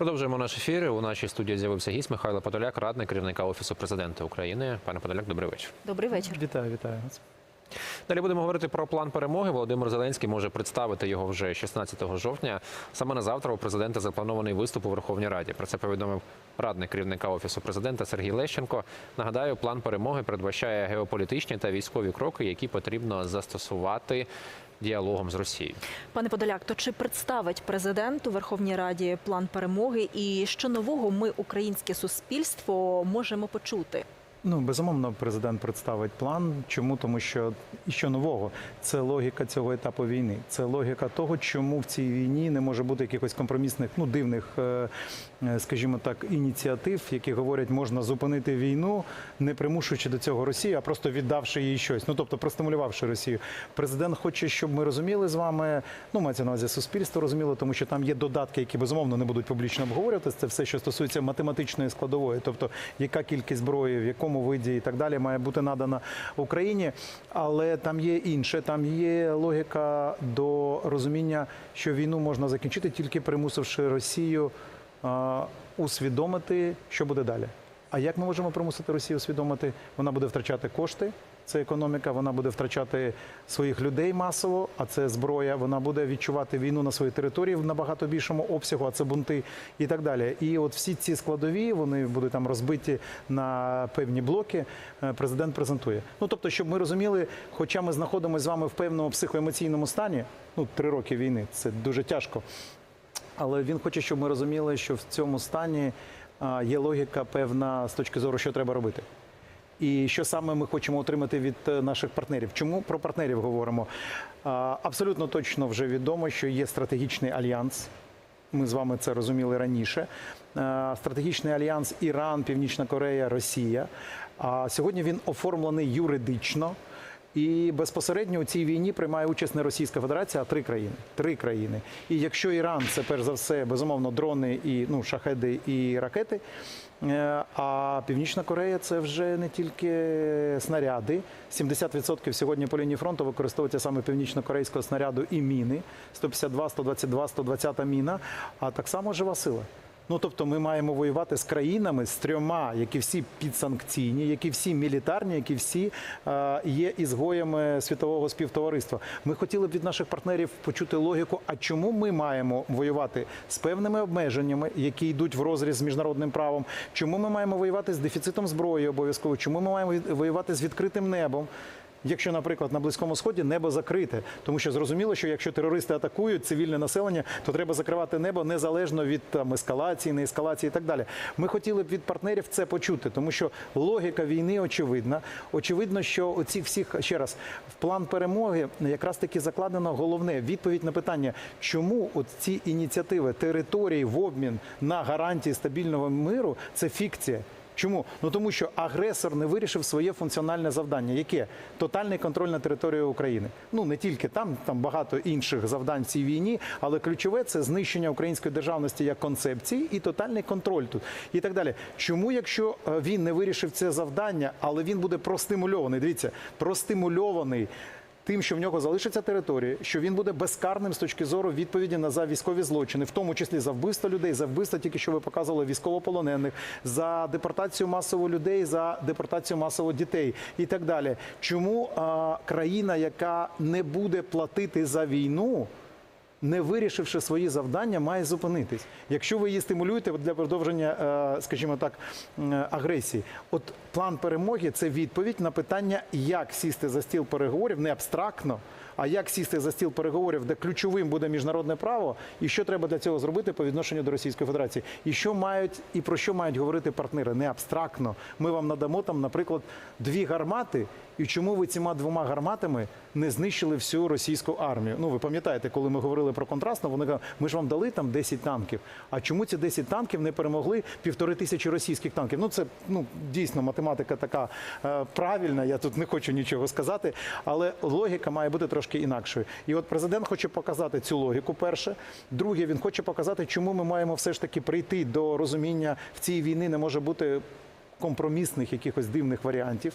Продовжуємо наш ефір. У нашій студії з'явився гість Михайло Подоляк, радник керівника офісу президента України. Пане Подоляк, добрий вечір. Добрий вечір. Вітаю, вітаю. Далі будемо говорити про план перемоги. Володимир Зеленський може представити його вже 16 жовтня. Саме на завтра у президента запланований виступ у Верховній Раді. Про це повідомив радник керівника офісу президента Сергій Лещенко. Нагадаю, план перемоги передбачає геополітичні та військові кроки, які потрібно застосувати діалогом з Росією. Пане Подоляк, то чи представить президент у Верховній Раді план перемоги? І що нового ми, українське суспільство, можемо почути? Ну безумовно, президент представить план. Чому тому, що що нового? Це логіка цього етапу війни. Це логіка того, чому в цій війні не може бути якихось компромісних, ну дивних, е, е, скажімо так, ініціатив, які говорять, можна зупинити війну, не примушуючи до цього Росію, а просто віддавши їй щось. Ну тобто простимулювавши Росію. Президент хоче, щоб ми розуміли з вами. Ну мається на увазі суспільство розуміло, тому що там є додатки, які безумовно не будуть публічно обговорюватися. Це все, що стосується математичної складової, тобто яка кількість зброї, в якому виді і так далі має бути надана Україні. Але там є інше, там є логіка до розуміння, що війну можна закінчити тільки примусивши Росію усвідомити, що буде далі. А як ми можемо примусити Росію усвідомити? Вона буде втрачати кошти. Це економіка, вона буде втрачати своїх людей масово, а це зброя. Вона буде відчувати війну на своїй території в набагато більшому обсягу, а це бунти і так далі. І от всі ці складові вони будуть там розбиті на певні блоки. е, Президент презентує. Ну тобто, щоб ми розуміли, хоча ми знаходимося з вами в певному психоемоційному стані, ну три роки війни, це дуже тяжко. Але він хоче, щоб ми розуміли, що в цьому стані є логіка певна з точки зору, що треба робити. І що саме ми хочемо отримати від е, наших партнерів? Чому про партнерів говоримо? Абсолютно точно вже відомо, що є стратегічний альянс. Ми з вами це розуміли раніше. Стратегічний альянс Іран, Північна Корея, Росія. А сьогодні він оформлений юридично. І безпосередньо у цій війні приймає участь не Російська Федерація, а три країни. Три країни. І якщо Іран це перш за все безумовно дрони і ну шахеди і ракети. Е, А Північна Корея це вже не тільки снаряди. 70% сьогодні по лінії фронту використовується саме північно-корейського снаряду і міни. 152, 122, 120 міна, а так само жива сила. Ну тобто ми маємо воювати з країнами з трьома, які всі підсанкційні, які всі мілітарні, які всі е, є ізгоями світового співтовариства. Ми хотіли б від наших партнерів почути логіку, а чому ми маємо воювати з певними обмеженнями, які йдуть в розріз з міжнародним правом? Чому ми маємо воювати з дефіцитом зброї обов'язково? Чому ми маємо воювати з відкритим небом? Якщо, наприклад, на близькому сході небо закрите, тому що зрозуміло, що якщо терористи атакують цивільне населення, то треба закривати небо незалежно від там ескалації, не ескалації і так далі. Ми хотіли б від партнерів це почути, тому що логіка війни очевидна. Очевидно, що оці всіх ще раз в план перемоги якраз таки закладено головне відповідь на питання, чому ці ініціативи території в обмін на гарантії стабільного миру це фікція. Чому? Ну тому що агресор не вирішив своє функціональне завдання. Яке? Тотальний контроль на території України. Ну не тільки там, там багато інших завдань в цій війні, але ключове це знищення української державності як концепції і тотальний контроль тут і так далі. Чому, якщо е, він не вирішив це завдання, але він буде простимульований? Дивіться, простимульований. Тим, що в нього залишиться територія, що він буде безкарним з точки зору відповіді на за військові злочини, в тому числі за вбивство людей, за вбивство, тільки що ви показували військовополонених, за депортацію масово людей, за депортацію масово дітей і так далі. Чому а, країна, яка не буде платити за війну? Не вирішивши свої завдання, має зупинитись. Якщо ви її стимулюєте для продовження, е, скажімо так, агресії, от план перемоги це відповідь на питання, як сісти за стіл переговорів, не абстрактно, а як сісти за стіл переговорів, де ключовим буде міжнародне право, і що треба для цього зробити по відношенню до Російської Федерації, і що мають і про що мають говорити партнери, не абстрактно. Ми вам надамо там, наприклад, дві гармати. І чому ви цими двома гарматами не знищили всю російську армію? Ну ви пам'ятаєте, коли ми говорили про контрастно, вони кажуть, ми ж вам дали там 10 танків. А чому ці 10 танків не перемогли півтори тисячі російських танків? Ну це ну дійсно математика така е, правильна. Я тут не хочу нічого сказати, але логіка має бути трошки інакшою. І от президент хоче показати цю логіку. Перше, друге, він хоче показати, чому ми маємо все ж таки прийти до розуміння в цій війни не може бути компромісних якихось дивних варіантів.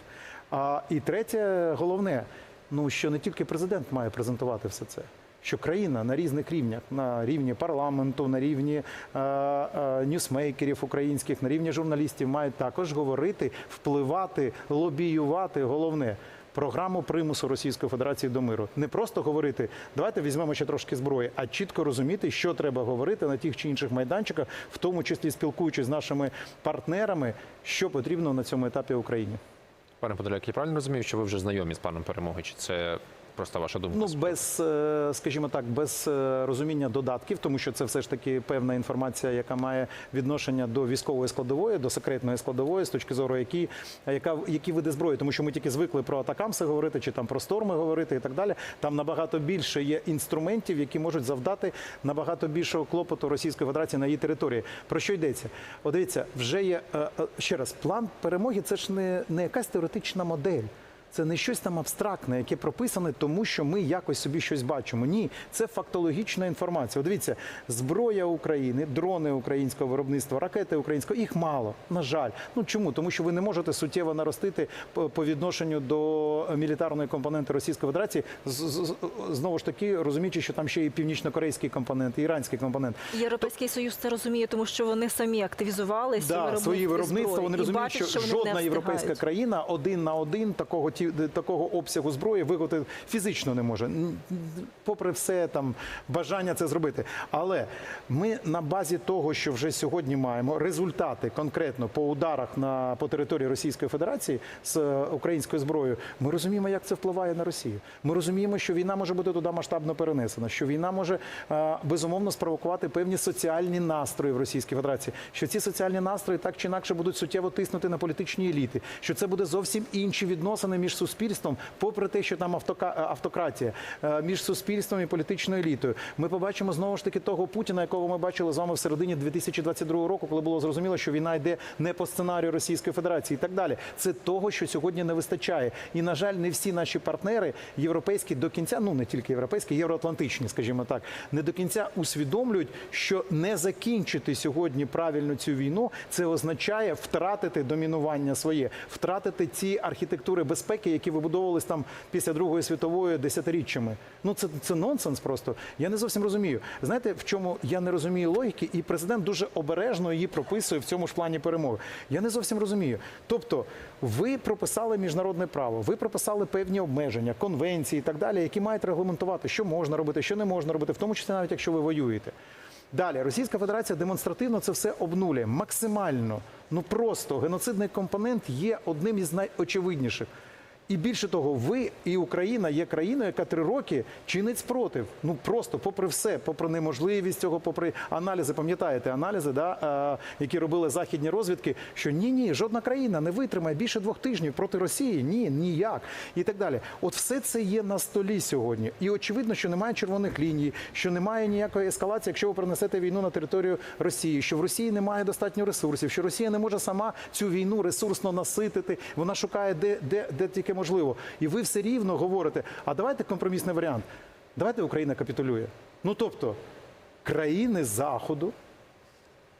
А і третє, головне, ну що не тільки президент має презентувати все це. що країна на різних рівнях, на рівні парламенту, на рівні е, е, ньюсмейкерів українських, на рівні журналістів, мають також говорити, впливати, лобіювати. Головне програму примусу Російської Федерації до миру. Не просто говорити, давайте візьмемо ще трошки зброї, а чітко розуміти, що треба говорити на тих чи інших майданчиках, в тому числі спілкуючись з нашими партнерами, що потрібно на цьому етапі Україні. Пане Подоляк, я правильно розумію, що ви вже знайомі з паном перемоги? Чи це просто ваша думка? Ну без, е, скажімо так, без е, розуміння додатків, тому що це все ж таки певна інформація, яка має відношення до військової складової, до секретної складової, з точки зору які, яка які види зброї, тому що ми тільки звикли про атакамси говорити, чи там про сторми говорити і так далі. Там набагато більше є інструментів, які можуть завдати набагато більшого клопоту Російської Федерації на її території. Про що йдеться? От дивіться, вже є е, ще раз план перемоги. Це ж не, не якась теоретична модель. Це не щось там абстрактне, яке прописане, тому що ми якось собі щось бачимо. Ні, це фактологічна інформація. От дивіться, зброя України, дрони українського виробництва, ракети українського, їх мало. На жаль. Ну чому? Тому що ви не можете суттєво наростити по, відношенню до мілітарної компоненти Російської Федерації. Знову ж таки, розуміючи, що там ще і північно-корейський компонент, і іранський компонент. Європейський союз це розуміє, тому що вони самі активізувалися Да, свої виробництва зброї вони і розуміють, бачать, що, вони жодна європейська країна один на один такого ті такого обсягу зброї виготовити фізично не може. Попри все там бажання це зробити. Але ми на базі того, що вже сьогодні маємо результати конкретно по ударах на по території Російської Федерації з е, українською зброєю, ми розуміємо, як це впливає на Росію. Ми розуміємо, що війна може бути туди масштабно перенесена, що війна може е, безумовно спровокувати певні соціальні настрої в Російській Федерації, що ці соціальні настрої так чи інакше будуть суттєво тиснути на політичні еліти, що це буде зовсім інші відносини між суспільством, попри те, що там е, автократія, е, між суспільством і політичною елітою. Ми побачимо знову ж таки того Путіна, якого ми бачили з вами в середині 2022 року, коли було зрозуміло, що війна йде не по сценарію Російської Федерації і так далі. Це того, що сьогодні не вистачає. І на жаль, не всі наші партнери європейські до кінця, ну не тільки європейські, євроатлантичні, скажімо так, не до кінця усвідомлюють, що не закінчити сьогодні правильно цю війну, це означає втратити домінування своє, втратити ці архітектури безпеки, які вибудовувались там після Другої світової десятиріччями. Ну це, це нонсенс просто. Я не зовсім розумію. Знаєте, в чому я не розумію логіки, і президент дуже обережно її прописує в цьому ж плані перемоги. Я не зовсім розумію. Тобто, ви прописали міжнародне право, ви прописали певні обмеження, конвенції і так далі, які мають регламентувати, що можна робити, що не можна робити, в тому числі навіть якщо ви воюєте. Далі Російська Федерація демонстративно це все обнулює максимально. Ну просто геноцидний компонент є одним із найочевидніших. І більше того, ви і Україна є країною, яка три роки чинить спротив. Ну просто попри все, попри неможливість цього, попри аналізи, пам'ятаєте, аналізи, да, е, які робили західні розвідки, що ні, ні, жодна країна не витримає більше двох тижнів проти Росії. Ні, ніяк. І так далі. От все це є на столі сьогодні. І очевидно, що немає червоних ліній, що немає ніякої ескалації, якщо ви принесете війну на територію Росії, що в Росії немає достатньо ресурсів, що Росія не може сама цю війну ресурсно наситити. Вона шукає де, де, де тільки можливо. І ви все рівно говорите: а давайте компромісний варіант. Давайте Україна капітулює. Ну тобто, країни Заходу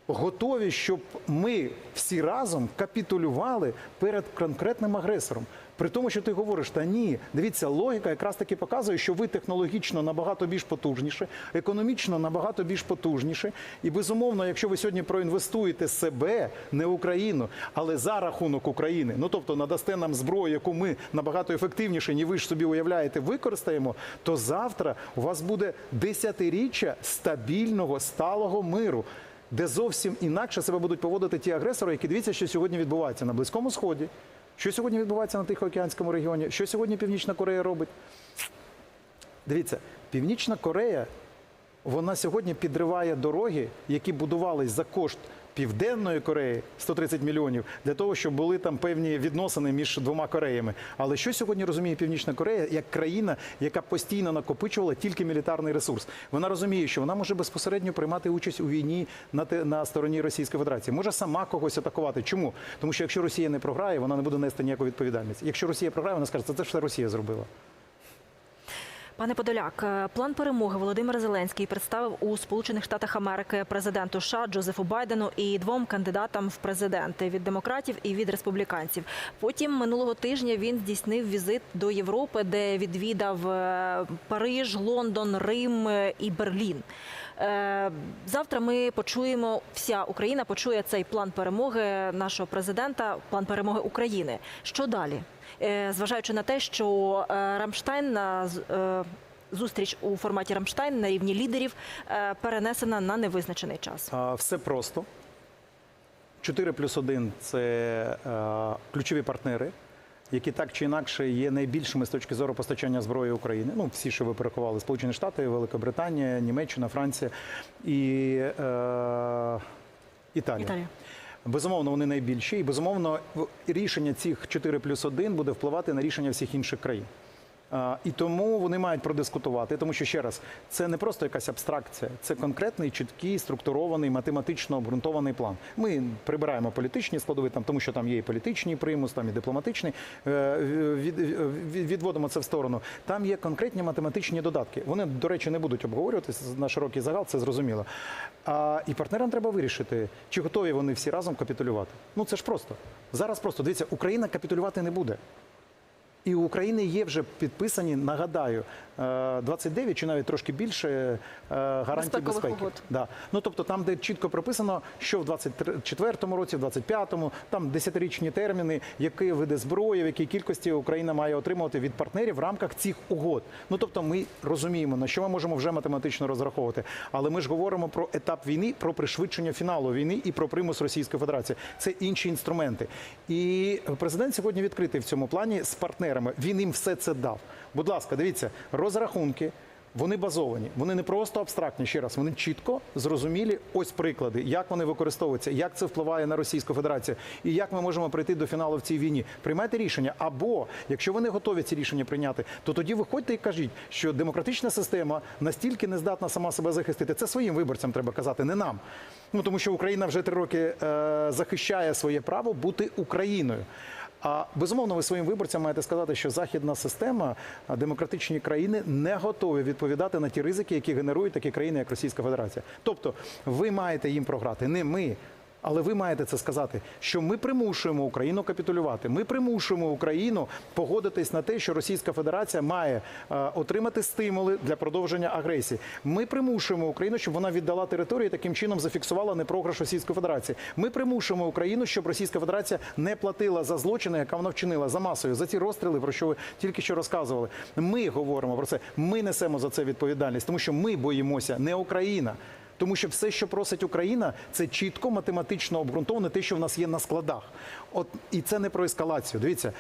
готові, щоб ми всі разом капітулювали перед конкретним агресором. При тому, що ти говориш, та ні, дивіться, логіка якраз таки показує, що ви технологічно набагато більш потужніше, економічно набагато більш потужніше. І безумовно, якщо ви сьогодні проінвестуєте себе, не Україну, але за рахунок України, ну тобто надасте нам зброю, яку ми набагато ефективніше, ніж ви ж собі уявляєте, використаємо, то завтра у вас буде десятиріччя стабільного сталого миру. Де зовсім інакше себе будуть поводити ті агресори, які дивіться, що сьогодні відбувається на Близькому Сході, що сьогодні відбувається на Тихоокеанському регіоні, що сьогодні Північна Корея робить. Дивіться, Північна Корея, вона сьогодні підриває дороги, які будувались за кошт Південної Кореї 130 мільйонів для того, щоб були там певні відносини між двома Кореями. Але що сьогодні розуміє Північна Корея як країна, яка постійно накопичувала тільки мілітарний ресурс? Вона розуміє, що вона може безпосередньо приймати участь у війні на те- на стороні Російської Федерації, може сама когось атакувати. Чому? Тому що якщо Росія не програє, вона не буде нести ніяку відповідальність. Якщо Росія програє, вона скаже, це все Росія зробила. Пане Подоляк, е, план перемоги Володимир Зеленський представив у Сполучених Штатах Америки президенту США Джозефу Байдену і двом кандидатам в президенти від демократів і від республіканців. Потім минулого тижня він здійснив візит до Європи, де відвідав е, Париж, Лондон, Рим е, і Берлін. Е, Завтра ми почуємо, вся Україна почує цей план перемоги нашого президента, план перемоги України. Що далі? Е, Зважаючи на те, що е, Рамштайн на зустріч у форматі Рамштайн на рівні лідерів перенесена на невизначений час. Все просто. 4 плюс 1 – це ключові партнери, які так чи інакше є найбільшими з точки зору постачання зброї України. Ну, всі, що ви порахували, Сполучені Штати, Великобританія, Німеччина, Франція і е, Італія. Італія. Безумовно, вони найбільші, і безумовно, рішення цих 4 плюс 1 буде впливати на рішення всіх інших країн. І тому вони мають продискутувати, тому що ще раз, це не просто якась абстракція, це конкретний, чіткий, структурований, математично обґрунтований план. Ми прибираємо політичні складові, там, тому що там є і політичний примус, там і дипломатичний. е, від- від- Відводимо це в сторону. Там є конкретні математичні додатки. Вони, до речі, не будуть обговорюватися на широкий загал, це зрозуміло. А, і партнерам треба вирішити, чи готові вони всі разом капітулювати. Ну це ж просто. Зараз просто дивіться, Україна капітулювати не буде. І у України є вже підписані, нагадаю, е, 29 чи навіть трошки більше е, гарантій безпеки. угод. Да. Ну тобто там, де чітко прописано, що в 24-му році, в 25-му, там десятирічні терміни, які види зброї, в якій кількості Україна має отримувати від партнерів в рамках цих угод. Ну тобто, ми розуміємо, на що ми можемо вже математично розраховувати. Але ми ж говоримо про етап війни, про пришвидшення фіналу війни і про примус Російської Федерації. Це інші інструменти. І президент сьогодні відкритий в цьому плані з партнерами. Він їм все це дав. Будь ласка, дивіться, розрахунки. Вони базовані, вони не просто абстрактні. Ще раз, вони чітко зрозумілі. Ось приклади, як вони використовуються, як це впливає на Російську Федерацію, і як ми можемо прийти до фіналу в цій війні. Приймайте рішення. Або якщо ви не готові ці рішення прийняти, то тоді виходьте і кажіть, що демократична система настільки не здатна сама себе захистити. Це своїм виборцям треба казати, не нам. Ну тому що Україна вже три роки е, захищає своє право бути Україною. А безумовно, ви своїм виборцям маєте сказати, що західна система, демократичні країни не готові відповідати на ті ризики, які генерують такі країни, як Російська Федерація. Тобто, ви маєте їм програти, не ми. Але ви маєте це сказати, що ми примушуємо Україну капітулювати. Ми примушуємо Україну погодитись на те, що Російська Федерація має е, отримати стимули для продовження агресії. Ми примушуємо Україну, щоб вона віддала територію і таким чином зафіксувала непрограш Російської Федерації. Ми примушуємо Україну, щоб Російська Федерація не платила за злочини, яка вона вчинила за масою, за ці розстріли, про що ви тільки що розказували. Ми говоримо про це. Ми несемо за це відповідальність, тому що ми боїмося не Україна. Тому що все, що просить Україна, це чітко математично обґрунтоване те, що в нас є на складах. От і це не про ескалацію. Дивіться.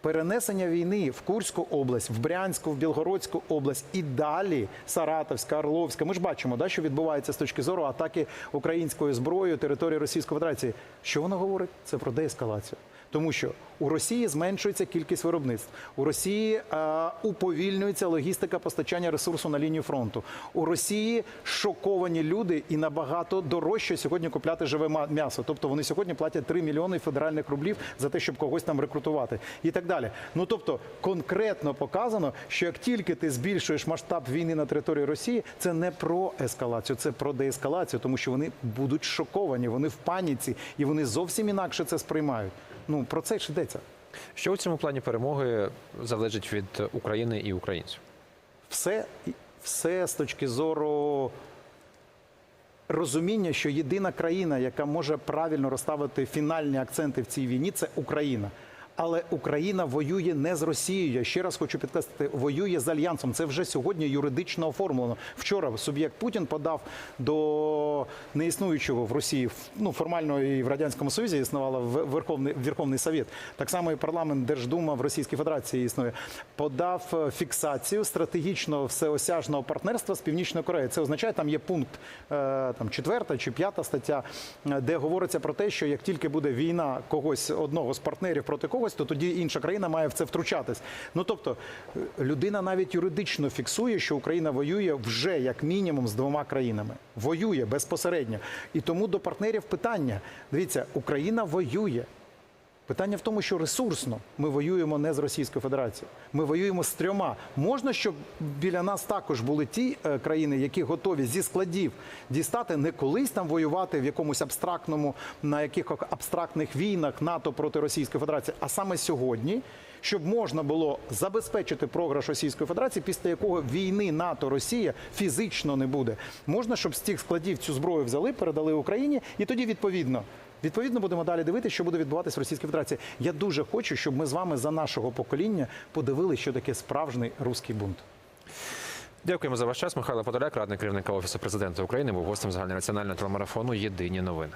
Перенесення війни в Курську область, в Брянську, в Білгородську область і далі Саратовська, Орловська. Ми ж бачимо, да, що відбувається з точки зору атаки українською зброєю території Російської Федерації. Що воно говорить? Це про деескалацію. Тому що у Росії зменшується кількість виробництв. У Росії е, уповільнюється логістика постачання ресурсу на лінію фронту. У Росії шоковані люди і набагато дорожче сьогодні купляти живе м'ясо. Тобто вони сьогодні платять 3 мільйони федеральних рублів за те, щоб когось там рекрутувати, і так далі. Ну тобто конкретно показано, що як тільки ти збільшуєш масштаб війни на території Росії, це не про ескалацію, це про деескалацію, тому що вони будуть шоковані, вони в паніці і вони зовсім інакше це сприймають. Ну про це ж йдеться. Що у цьому плані перемоги залежить від України і українців? все, все з точки зору розуміння, що єдина країна, яка може правильно розставити фінальні акценти в цій війні, це Україна. Але Україна воює не з Росією. Я ще раз хочу підкреслити, воює з альянсом. Це вже сьогодні юридично оформлено. Вчора суб'єкт Путін подав до неіснуючого в Росії ну формально і в радянському Союзі існувала Верховний Верховний Совет. Так само і парламент Держдума в Російській Федерації існує. Подав фіксацію стратегічного всеосяжного партнерства з Північною Кореєю. Це означає, там є пункт е, там четверта чи п'ята стаття, е, де говориться про те, що як тільки буде війна когось одного з партнерів проти когось, то тоді інша країна має в це втручатись. Ну тобто людина навіть юридично фіксує, що Україна воює вже як мінімум з двома країнами. Воює безпосередньо. І тому до партнерів питання: дивіться, Україна воює. Питання в тому, що ресурсно ми воюємо не з Російською Федерацією. Ми воюємо з трьома. Можна, щоб біля нас також були ті е, країни, які готові зі складів дістати не колись там воювати в якомусь абстрактному на яких абстрактних війнах НАТО проти Російської Федерації, а саме сьогодні. Щоб можна було забезпечити програш Російської Федерації, після якого війни НАТО Росія фізично не буде. Можна, щоб з цих складів цю зброю взяли, передали Україні, і тоді відповідно Відповідно, будемо далі дивитися, що буде відбуватися в Російській Федерації. Я дуже хочу, щоб ми з вами за нашого покоління подивилися, що таке справжній руський бунт. Дякуємо за ваш час. Михайло Подоляк, радник керівника офісу президента України, був гостем загальнонаціонального телемарафону Єдині новини.